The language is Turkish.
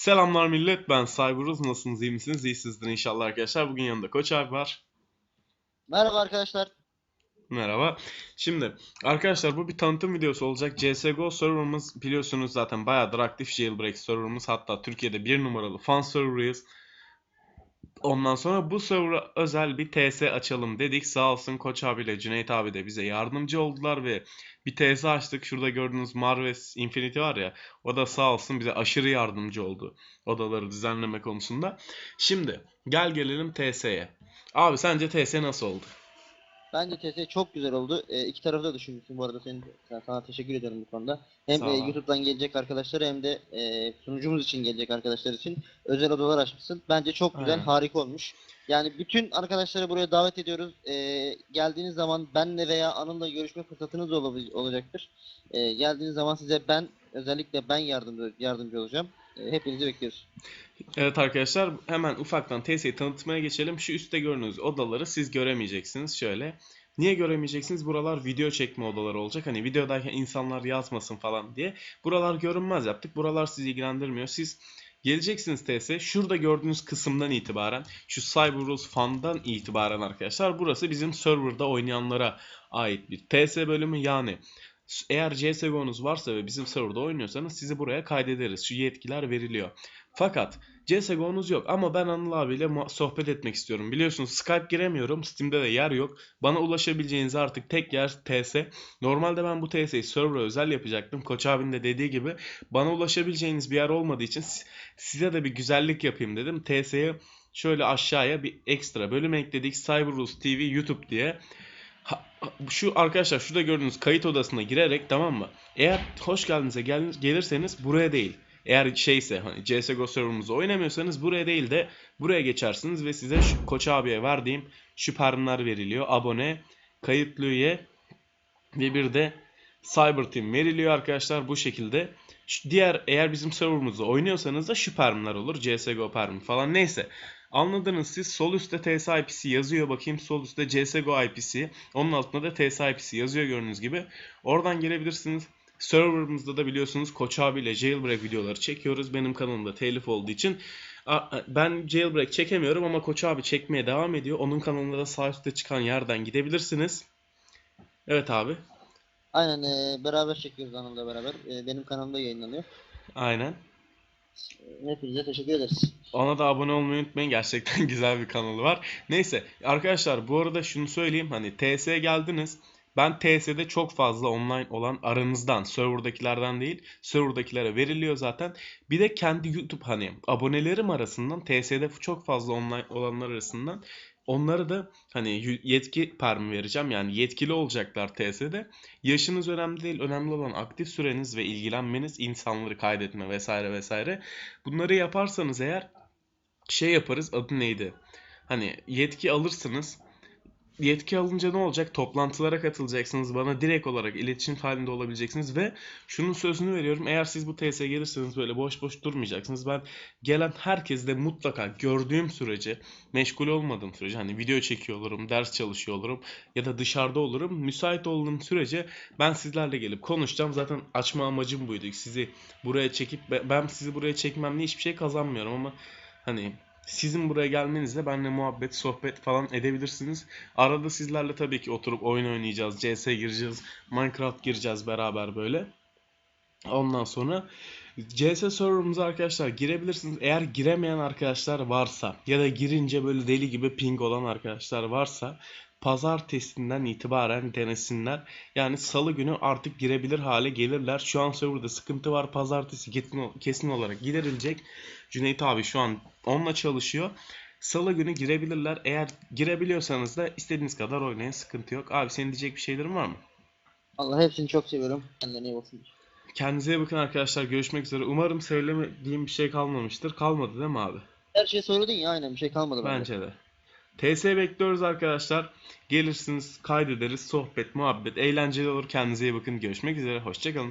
Selamlar millet ben Cyberuz. Nasılsınız iyi misiniz? İyisizdir inşallah arkadaşlar. Bugün yanımda Koç abi var. Merhaba arkadaşlar. merhaba. Şimdi arkadaşlar bu bir tanıtım videosu olacak. CSGO serverımız biliyorsunuz zaten bayağıdır aktif. Jailbreak serverımız. Hatta Türkiye'de bir numaralı fan serverıyız Ondan sonra bu server'a özel bir TS açalım dedik. Sağ olsun Koç abiyle Cüneyt abi de bize yardımcı oldular ve bir TS açtık. Şurada gördüğünüz Marves Infinity var ya. O da sağ olsun bize aşırı yardımcı oldu. Odaları düzenleme konusunda. Şimdi gel gelelim TS'ye. Abi sence TS nasıl oldu? Bence TS çok güzel oldu. E, iki tarafı da düşünmüşsün bu arada senin sana, sana teşekkür ediyorum bu konuda. Hem e. YouTube'dan gelecek arkadaşlara hem de e, sunucumuz için gelecek arkadaşlar için özel odalar açmışsın. Bence çok güzel, Aynen. harika olmuş. Yani bütün arkadaşları buraya davet ediyoruz. E, geldiğiniz zaman benle veya Anıl'la görüşme fırsatınız olabil- olacaktır. E, geldiğiniz zaman size ben özellikle ben yardımcı yardımcı olacağım. E, hepinizi bekliyoruz. Evet arkadaşlar hemen ufaktan TS'yi tanıtmaya geçelim. Şu üstte gördüğünüz odaları siz göremeyeceksiniz. Şöyle. Niye göremeyeceksiniz? Buralar video çekme odaları olacak. Hani videodayken insanlar yazmasın falan diye. Buralar görünmez yaptık. Buralar sizi ilgilendirmiyor. Siz geleceksiniz TS. Şurada gördüğünüz kısımdan itibaren şu Cyberus Fun'dan itibaren arkadaşlar burası bizim serverda oynayanlara ait bir TS bölümü yani eğer CSGO'nuz varsa ve bizim serverda oynuyorsanız sizi buraya kaydederiz. Şu yetkiler veriliyor. Fakat CSGO'nuz yok ama ben Anıl abiyle sohbet etmek istiyorum. Biliyorsunuz Skype giremiyorum. Steam'de de yer yok. Bana ulaşabileceğiniz artık tek yer TS. Normalde ben bu TS'yi server'a özel yapacaktım. Koç abinin de dediği gibi bana ulaşabileceğiniz bir yer olmadığı için si- size de bir güzellik yapayım dedim. TS'ye şöyle aşağıya bir ekstra bölüm ekledik. Cyberus TV YouTube diye. Şu arkadaşlar şurada gördüğünüz kayıt odasına girerek tamam mı? Eğer hoş geldinize gel- gelirseniz buraya değil. Eğer şeyse hani CSGO serverımızda oynamıyorsanız buraya değil de buraya geçersiniz ve size şu Koç abiye verdiğim şu veriliyor. Abone, kayıtlı üye ve bir de Cyber Team veriliyor arkadaşlar bu şekilde. Şu diğer eğer bizim serverımızda oynuyorsanız da şu olur. CSGO permi falan neyse. Anladınız siz sol üstte TS IP'si yazıyor bakayım sol üstte CSGO IP'si onun altında da TS IP'si yazıyor gördüğünüz gibi. Oradan gelebilirsiniz. Serverımızda da biliyorsunuz Koç abiyle jailbreak videoları çekiyoruz. Benim kanalımda telif olduğu için ben jailbreak çekemiyorum ama Koç abi çekmeye devam ediyor. Onun kanalında da sağ üstte çıkan yerden gidebilirsiniz. Evet abi. Aynen e, beraber çekiyoruz Anıl'la beraber. E, benim kanalımda yayınlanıyor. Aynen. Hepinize teşekkür ederiz. Ona da abone olmayı unutmayın. Gerçekten güzel bir kanalı var. Neyse arkadaşlar bu arada şunu söyleyeyim. Hani TS'ye geldiniz. Ben TS'de çok fazla online olan aranızdan, serverdakilerden değil, serverdakilere veriliyor zaten. Bir de kendi YouTube hani abonelerim arasından TS'de çok fazla online olanlar arasından onları da hani yetki permi vereceğim. Yani yetkili olacaklar TS'de. Yaşınız önemli değil. Önemli olan aktif süreniz ve ilgilenmeniz, insanları kaydetme vesaire vesaire. Bunları yaparsanız eğer şey yaparız adı neydi? Hani yetki alırsınız. Yetki alınca ne olacak? Toplantılara katılacaksınız. Bana direkt olarak iletişim halinde olabileceksiniz ve şunun sözünü veriyorum. Eğer siz bu TS'ye gelirseniz böyle boş boş durmayacaksınız. Ben gelen herkesle mutlaka gördüğüm sürece, meşgul olmadığım sürece hani video çekiyor olurum, ders çalışıyor olurum ya da dışarıda olurum. Müsait olduğum sürece ben sizlerle gelip konuşacağım. Zaten açma amacım buydu. Sizi buraya çekip ben sizi buraya çekmemle hiçbir şey kazanmıyorum ama hani sizin buraya gelmenizle benimle muhabbet, sohbet falan edebilirsiniz. Arada sizlerle tabii ki oturup oyun oynayacağız, CS gireceğiz, Minecraft gireceğiz beraber böyle. Ondan sonra CS serverımıza arkadaşlar girebilirsiniz. Eğer giremeyen arkadaşlar varsa ya da girince böyle deli gibi ping olan arkadaşlar varsa pazartesinden itibaren denesinler. Yani salı günü artık girebilir hale gelirler. Şu an serverda sıkıntı var. Pazartesi kesin, olarak giderilecek. Cüneyt abi şu an onunla çalışıyor. Salı günü girebilirler. Eğer girebiliyorsanız da istediğiniz kadar oynayın. Sıkıntı yok. Abi senin diyecek bir şeylerin var mı? Allah hepsini çok seviyorum. Kendine iyi bakın. Kendinize iyi bakın arkadaşlar. Görüşmek üzere. Umarım söylemediğim bir şey kalmamıştır. Kalmadı değil mi abi? Her şeyi söyledin ya aynen bir şey kalmadı bende. Bence de. TS bekliyoruz arkadaşlar. Gelirsiniz, kaydederiz, sohbet, muhabbet, eğlenceli olur. Kendinize iyi bakın. Görüşmek üzere. Hoşçakalın.